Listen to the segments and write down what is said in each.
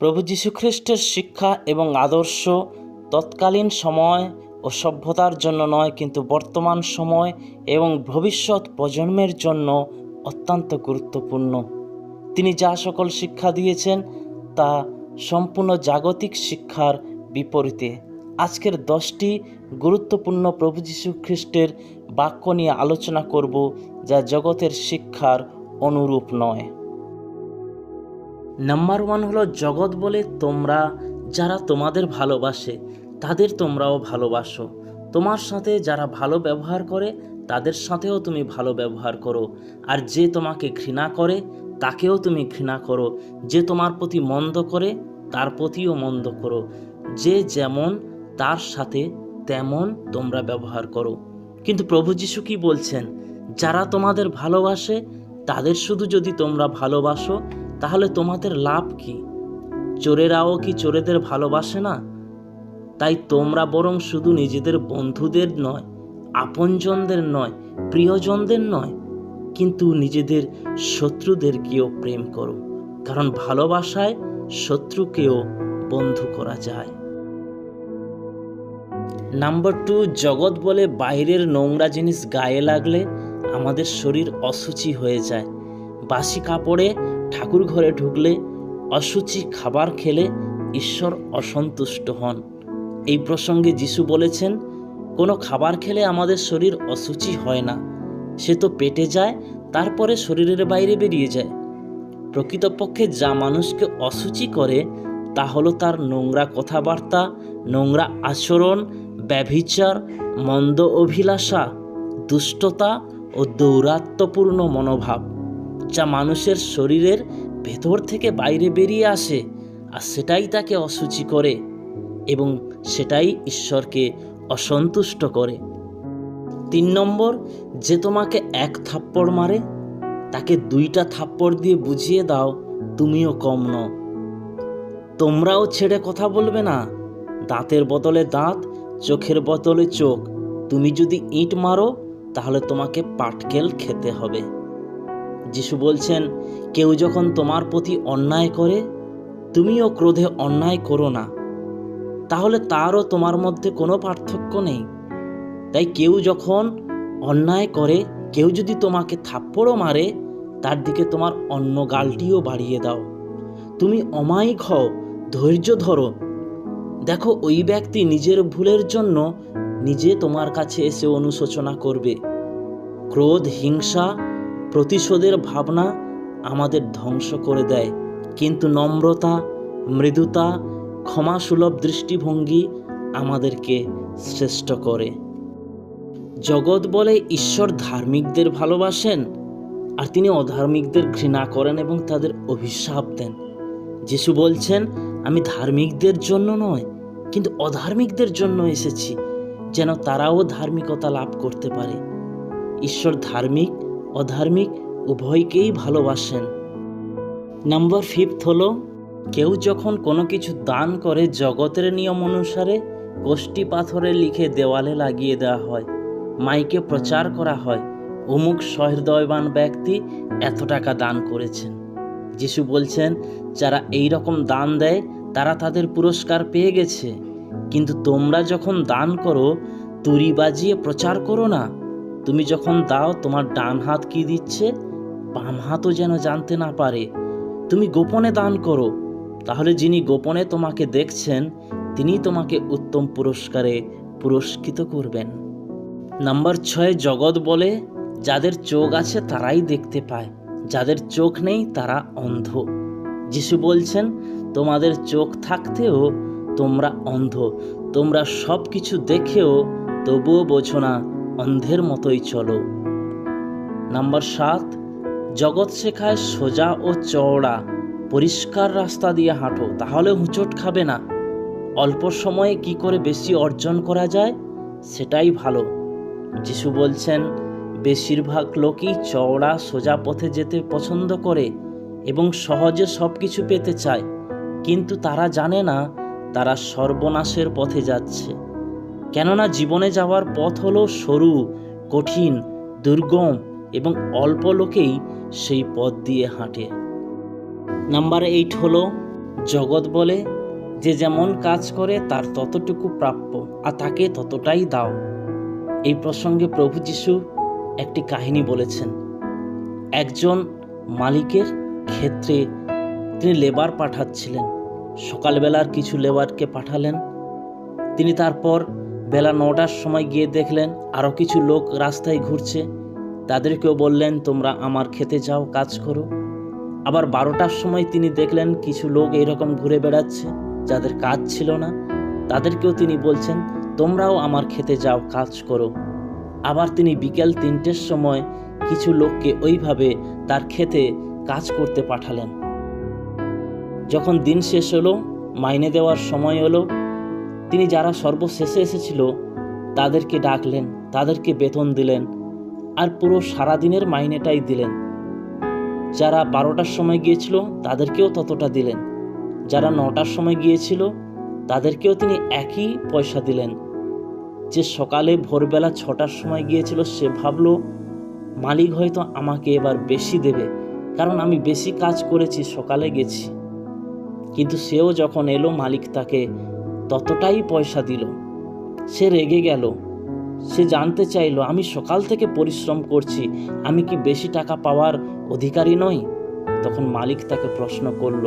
প্রভু যীশুখ্রিস্টের শিক্ষা এবং আদর্শ তৎকালীন সময় ও সভ্যতার জন্য নয়, কিন্তু বর্তমান সময় এবং ভবিষ্যৎ প্রজন্মের জন্য অত্যন্ত গুরুত্বপূর্ণ। তিনি যা সকল শিক্ষা দিয়েছেন তা সম্পূর্ণ জাগতিক শিক্ষার বিপরীতে। আজকের দশটি গুরুত্বপূর্ণ প্রভু যীশু খ্রিস্টের বাক্য নিয়ে আলোচনা করব, যা জগতের শিক্ষার অনুরূপ নয়। নাম্বার ওয়ান হলো জগৎ বলে তোমরা, যারা তোমাদের ভালোবাসে, তাদের তোমরাও ভালোবাসো। তোমার সাথে যারা ভালো ব্যবহার করে, তাদের সাথেও তুমি ভালো ব্যবহার করো। আর যে তোমাকে ঘৃণা করে, তাকেও তুমি ঘৃণা করো। যে তোমার প্রতি মন্দ করে, তার প্রতিও মন্দ করো। যে যেমন, তার সাথে তেমন তোমরা ব্যবহার করো। কিন্তু প্রভু যিশু কি বলছেন? যারা তোমাদের ভালোবাসে, তাদের শুধু যদি তোমরা ভালোবাসো তাহলে তোমাদের লাভ কি? চোরেরাও কি চোরেদের ভালোবাসে না? তাই তোমরা বরং শুধু নিজেদের বন্ধুদের নয়, আপনজনদের নয়, প্রিয়জনদের নয়, কিন্তু নিজেদের শত্রুদেরকেও প্রেম করো, কারণ ভালোবাসায় শত্রুকেও বন্ধু করা যায়। নাম্বার টু, জগৎ বলে বাইরের নোংরা জিনিস গায়ে লাগলে আমাদের শরীর অসুচি হয়ে যায়। বাসি কাপড়ে ঠাকুর ঘরে ঢুকলে অসুচি খাবার খেলে ঈশ্বর অসন্তুষ্ট হন। এই প্রসঙ্গে যিশু বলেছেন, কোনো খাবার খেলে আমাদের শরীর অসুচি হয় না। সে তো পেটে যায়, তারপরে শরীরের বাইরে বেরিয়ে যায়। প্রকৃতপক্ষে যা মানুষকে অসুচি করে, তা হলো তার নোংরা কথাবার্তা, নোংরা আচরণ, ব্যভিচার, মন্দ অভিলাষা, দুষ্টতা ও দৌরাত্ম্যপূর্ণ মনোভাব। যা মানুষের শরীরের ভেতর থেকে বাইরে বেরিয়ে আসে আর সেটাই তাকে অসুচি করে এবং সেটাই ঈশ্বরকে অসন্তুষ্ট করে। তিন নম্বর, যে তোমাকে এক থাপ্পড় মারে, তাকে দুইটা থাপ্পড় দিয়ে বুঝিয়ে দাও, তুমিও কম নও। তোমরাও ছেড়ে কথা বলবে না। দাঁতের বদলে দাঁত, চোখের বদলে চোখ। তুমি যদি ইট মারো, তাহলে তোমাকে পাটকেল খেতে হবে। যিশু বলছেন, কেউ যখন তোমার প্রতি অন্যায় করে, তুমিও ক্রোধে অন্যায় করো না। তাহলে তারও তোমার মধ্যে কোনো পার্থক্য নেই। তাই কেউ যখন অন্যায় করে, কেউ যদি তোমাকে থাপ্পড়ও মারে, তার দিকে তোমার অন্য গালটিও বাড়িয়ে দাও। তুমি অমায়িক হও, ধৈর্য ধরো। দেখো, ওই ব্যক্তি নিজের ভুলের জন্য নিজে তোমার কাছে এসে অনুশোচনা করবে। ক্রোধ, হিংসা প্রতিশোধের ভাবনা আমাদের ধ্বংস করে দেয়। কিন্তু নম্রতা, মৃদুতা, ক্ষমাসুলভ দৃষ্টিভঙ্গি আমাদেরকে শ্রেষ্ঠ করে। জগৎ বলে ঈশ্বর ধার্মিকদের ভালোবাসেন, আর তিনি অধার্মিকদের ঘৃণা করেন এবং তাদের অভিশাপ দেন। যিশু বলছেন, আমি ধার্মিকদের জন্য নয়, কিন্তু অধার্মিকদের জন্য এসেছি, যেন তারাও ধার্মিকতা লাভ করতে পারে। ঈশ্বর ধার্মিক অধার্মিক উভয়কেই ভালোবাসেন। নাম্বার ফিফথ হলো, কেউ যখন কোনো কিছু দান করে জগতের নিয়ম অনুসারে কোষ্টি পাথরে লিখে দেওয়ালে লাগিয়ে দেওয়া হয়, মাইকে প্রচার করা হয়, অমুক সহৃদয়বান ব্যক্তি এত টাকা দান করেছেন। যিশু বলছেন, যারা এই রকম দান দেয়, তারা তাদের পুরস্কার পেয়ে গেছে। কিন্তু তোমরা যখন দান করো তুরি বাজিয়ে প্রচার করো না তুমি যখন দাও, তোমার ডান হাত কি দিচ্ছে? বাম হাতও যেন জানতে না পারে। তুমি গোপনে দান করো। তাহলে যিনি গোপনে তোমাকে দেখছেন, তিনি তোমাকে উত্তম পুরস্কারে পুরস্কৃত করবেন। নাম্বার ছয়, জগৎ বলে, যাদের চোখ আছে তারাই দেখতে পায়। যাদের চোখ নেই, তারা অন্ধ। যিশু বলছেন, তোমাদের চোখ থাকতেও তোমরা অন্ধ। তোমরা সব কিছু দেখেও তবুও বোঝো না অন্ধের মতোই চলো। নাম্বার সাত, জগৎ শেখায় সোজা ও চওড়া। পরিষ্কার রাস্তা দিয়ে হাঁটো তাহলে হুঁচট খাবে না। অল্প সময়ে কি করে বেশি অর্জন করা যায়? সেটাই ভালো। যিশু বলছেন, বেশিরভাগ লোকই চওড়া, সোজা পথে যেতে পছন্দ করে এবং সহজে সব কিছু পেতে চায়। কিন্তু তারা জানে না, তারা সর্বনাশের পথে যাচ্ছে। কেননা জীবনে যাওয়ার পথ হলো সরু, কঠিন, দুর্গম এবং অল্প লোকেই সেই পথ দিয়ে হাঁটে। নাম্বার এইট হলো জগৎ বলে, যে যেমন কাজ করে তার ততটুকু প্রাপ্য আর তাকে ততটাই দাও। এই প্রসঙ্গে প্রভু যিশু একটি কাহিনী বলেছেন, একজন মালিকের ক্ষেত্রে তিনি লেবার পাঠাচ্ছিলেন। সকালবেলার কিছু লেবারকে পাঠালেন। তিনি তারপর বেলা নটার সময় গিয়ে দেখলেন আরও কিছু লোক রাস্তায় ঘুরছে। তাদেরকেও বললেন, তোমরা আমার খেতে যাও, কাজ করো। আবার বারোটার সময় তিনি দেখলেন কিছু লোক এইরকম ঘুরে বেড়াচ্ছে, যাদের কাজ ছিল না। তাদেরকেও তিনি বলছেন, তোমরাও আমার খেতে যাও, কাজ করো। আবার তিনি বিকেল তিনটের সময় কিছু লোককে ওইভাবে তার খেতে কাজ করতে পাঠালেন। যখন দিন শেষ হলো, মাইনে দেওয়ার সময় হলো তিনি যারা সর্বশেষে এসেছিল, তাদেরকে ডাকলেন, তাদেরকে বেতন দিলেন, আর পুরো সারাদিনের মাইনেটাই দিলেন। যারা বারোটার সময় গিয়েছিল, তাদেরকেও ততটা দিলেন। যারা নটার সময় গিয়েছিল, তাদেরকেও তিনি একই পয়সা দিলেন। যে সকালে ভোরবেলা ছটার সময় গিয়েছিল, সে ভাবলো, মালিক হয়তো আমাকে এবার বেশি দেবে, কারণ আমি বেশি কাজ করেছি, সকালে গেছি। কিন্তু সেও যখন এলো, মালিক তাকে ততটাই পয়সা দিল। সে রেগে গেল। সে জানতে চাইলো, আমি সকাল থেকে পরিশ্রম করছি, আমি কি বেশি টাকা পাওয়ার অধিকারী নই? তখন মালিক তাকে প্রশ্ন করল,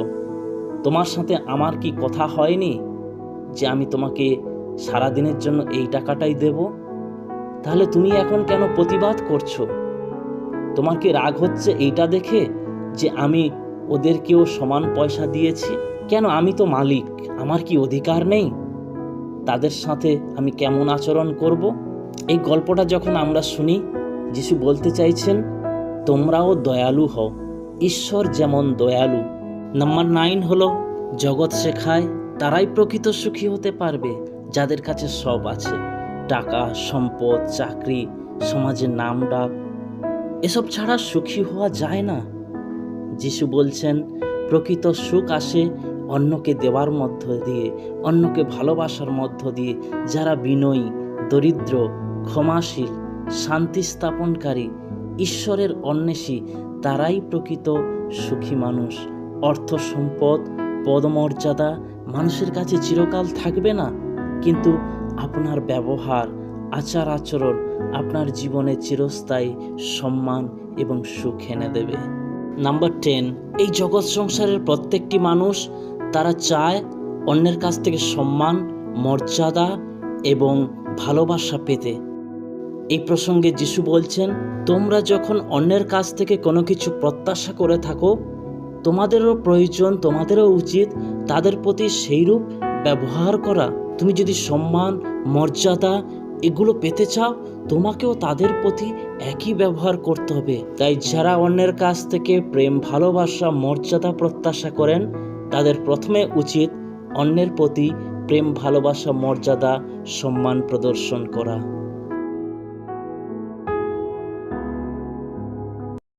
তোমার সাথে আমার কি কথা হয়নি যে আমি তোমাকে সারা দিনের জন্য এই টাকাটাই দেব? তাহলে তুমি এখন কেন প্রতিবাদ করছ? তোমার কি রাগ হচ্ছে এইটা দেখে যে আমি ওদেরকেও সমান পয়সা দিয়েছি? কেন আমি তো মালিক? আমার কি অধিকার নেই? তাদের সাথে আমি কেমন আচরণ করব? এই গল্পটা যখন আমরা শুনি, যিশু বলতে চাইছেন, তোমরাও দয়ালু হও। ঈশ্বর যেমন দয়ালু। নাম্বার নাইন হলো, জগৎ শেখায়, তারাই প্রকৃত সুখী হতে পারবে। যাদের কাছে সব আছে, টাকা, সম্পদ, চাকরি সমাজের নাম ডাক, এসব ছাড়া সুখী হওয়া যায় না। যিশু বলছেন, প্রকৃত সুখ আসে অন্যকে দেওয়ার মধ্য দিয়ে, অন্যকে ভালোবাসার মধ্য দিয়ে যারা বিনয়ী, দরিদ্র, ক্ষমাশীল, শান্তি স্থাপনকারী, ঈশ্বরের অন্বেষী, তারাই প্রকৃত সুখী মানুষ। অর্থ সম্পদ, পদমর্যাদা মানুষের কাছে চিরকাল থাকবে না। কিন্তু আপনার ব্যবহার, আচার আচরণ আপনার জীবনে চিরস্থায়ী সম্মান এবং সুখ এনে দেবে। নাম্বার টেন, এই জগৎ সংসারের প্রত্যেকটি মানুষ তারা চায় অন্যের কাছ থেকে সম্মান, মর্যাদা এবং ভালোবাসা পেতে। এই প্রসঙ্গে যিশু বলছেন, তোমরা যখন অন্যের কাছ থেকে কোনো কিছু প্রত্যাশা করে থাকো, তোমাদেরও প্রয়োজন, তোমাদেরও উচিত তাদের প্রতি সেইরূপ ব্যবহার করা। তুমি যদি সম্মান, মর্যাদা এগুলো পেতে চাও, তোমাকেও তাদের প্রতি একই ব্যবহার করতে হবে। তাই যারা অন্যের কাছ থেকে প্রেম, ভালোবাসা, মর্যাদা প্রত্যাশা করেন তাদের প্রথমে উচিত অন্যের প্রতি প্রেম ভালোবাসা মর্যাদা সম্মান প্রদর্শন করা।